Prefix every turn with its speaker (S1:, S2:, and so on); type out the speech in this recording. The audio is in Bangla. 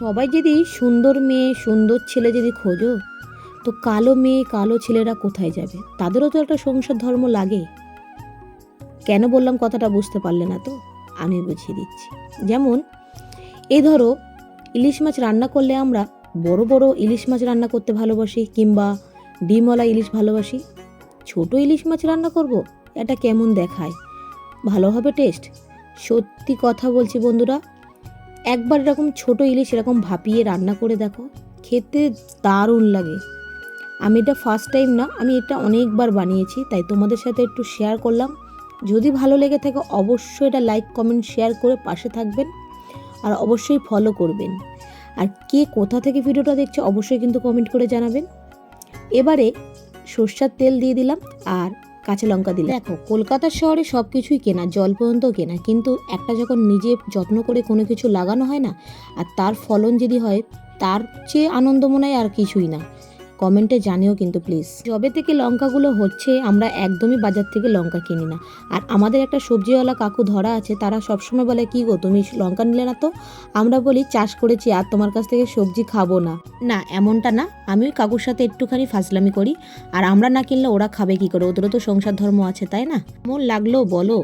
S1: সবাই যদি সুন্দর মেয়ে, সুন্দর ছেলে যদি খোঁজো, তো কালো মেয়ে, কালো ছেলেরা কোথায় যাবে? তাদেরও তো একটা সংসার ধর্ম লাগে। কেন বললাম কথাটা বুঝতে পারলে না তো? আমি বুঝিয়ে দিচ্ছি। যেমন এ ধরো, ইলিশ মাছ রান্না করলে আমরা বড় বড় ইলিশ মাছ রান্না করতে ভালোবাসি, কিংবা ডিমওয়ালা ইলিশ ভালোবাসি। ছোট ইলিশ মাছ রান্না করব, এটা কেমন দেখায়? ভালো হবে টেস্ট? সত্যি কথা বলছি বন্ধুরা একবার এরকম ছোট ইলিশ এরকম ভাপিয়ে রান্না করে দেখো, খেতে দারুণ লাগে। আমি এটা ফার্স্ট টাইম না, আমি এটা অনেকবার বানিয়েছি, তাই তোমাদের সাথে একটু শেয়ার করলাম। যদি ভালো লেগে থাকে অবশ্যই এটা লাইক কমেন্ট শেয়ার করে পাশে থাকবেন আর অবশ্যই ফলো করবেন। আর কে কোথা থেকে ভিডিওটা দেখছে অবশ্যই কিন্তু কমেন্ট করে জানাবেন। এবারে সর্ষার তেল দিয়ে দিলাম আর কাঁচা লঙ্কা দিলে। দেখো, কলকাতা শহরে সব কিছুই কেনা, জল পর্যন্ত কেনা, কিন্তু একটা যখন নিজে যত্ন করে কোনো কিছু লাগানো হয় না, আর তার ফলন যদি হয়, তার চেয়ে আনন্দ মনে হয় আর কিছুই না। কমেন্টে জানিও কিন্তু প্লিজ যবে থেকে লঙ্কাগুলো হচ্ছে, আমরা একদমই বাজার থেকে লঙ্কা কিনি না। আর আমাদের একটা সবজিওয়ালা কাকু ধরা আছে, তারা সবসময় বলে, কি গো, তুমি লঙ্কা নিলে না তো? আমরা বলি, চাষ করেছি, আর তোমার কাছ থেকে সবজি খাব না। না, এমনটা না। আমি ওই কাকুর সাথে একটুখানি ফাজলামি করি, আর আমরা না কিনলে ওরা খাবে কি করে? ওদেরও তো সংসার ধর্ম আছে, তাই না? মন লাগল বলো?